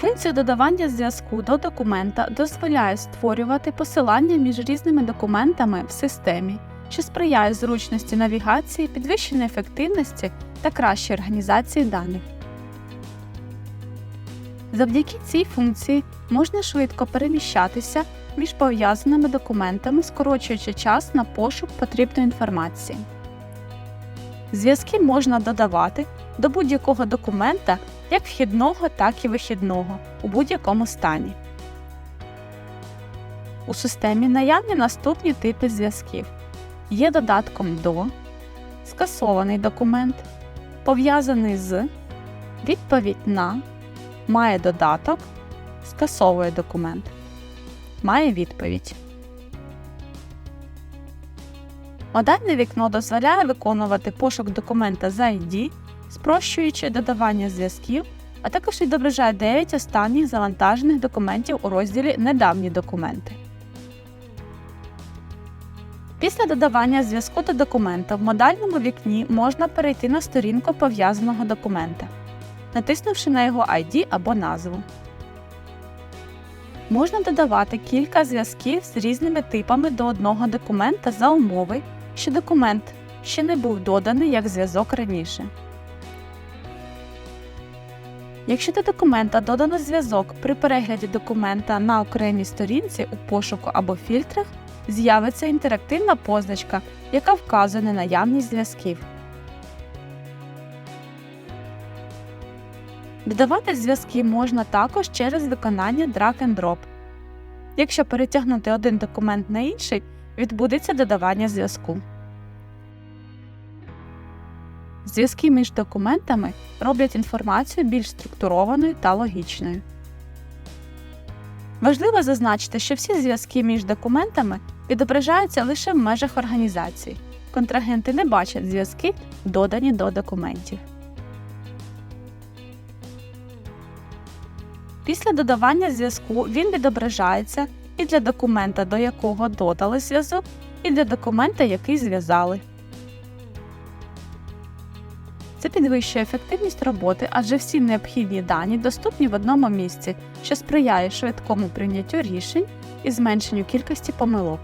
Функція додавання зв'язку до документа дозволяє створювати посилання між різними документами в системі, що сприяє зручності навігації, підвищеній ефективності та кращій організації даних. Завдяки цій функції можна швидко переміщатися між пов'язаними документами, скорочуючи час на пошук потрібної інформації. Зв'язки можна додавати до будь-якого документа як вхідного, так і вихідного у будь-якому стані. У системі наявні наступні типи зв'язків. Є додатком до, скасований документ, пов'язаний з, відповідь на, має додаток, скасовує документ, має відповідь. Модальне вікно дозволяє виконувати пошук документа за ID, спрощуючи додавання зв'язків, а також відображає 9 останніх завантажених документів у розділі Недавні документи. Після додавання зв'язку до документа в модальному вікні можна перейти на сторінку пов'язаного документа, натиснувши на його ID або назву. Можна додавати кілька зв'язків з різними типами до одного документа за умови, що документ ще не був доданий як зв'язок раніше. Якщо до документа додано зв'язок при перегляді документа на окремій сторінці у пошуку або фільтрах, з'явиться інтерактивна позначка, яка вказує на наявність зв'язків. Додавати зв'язки можна також через виконання drag and drop. Якщо перетягнути один документ на інший, відбудеться додавання зв'язку. Зв'язки між документами роблять інформацію більш структурованою та логічною. Важливо зазначити, що всі зв'язки між документами відображаються лише в межах організації. Контрагенти не бачать зв'язки, додані до документів. Після додавання зв'язку він відображається і для документа, до якого додали зв'язок, і для документа, який зв'язали. Це підвищує ефективність роботи, адже всі необхідні дані доступні в одному місці, що сприяє швидкому прийняттю рішень і зменшенню кількості помилок.